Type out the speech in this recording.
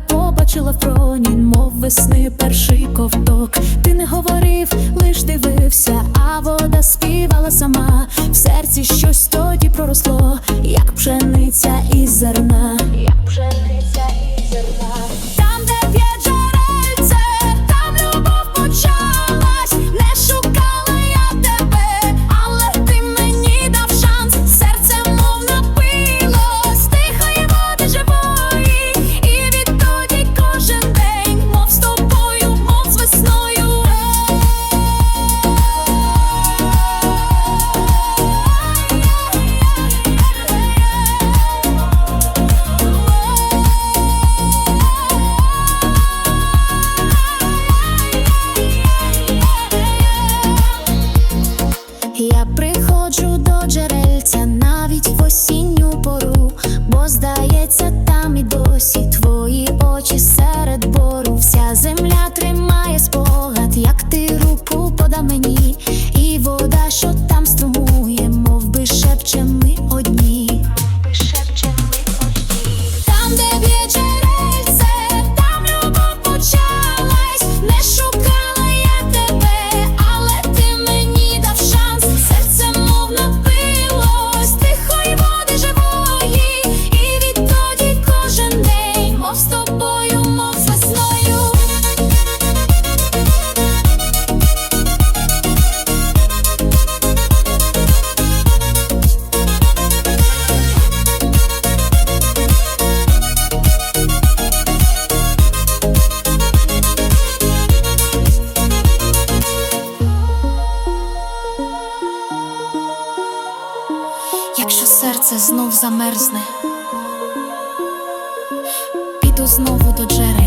побачила в троні, мов весни перший ковток. Ти не говорив. серце знов замерзне, піду знову до джерел.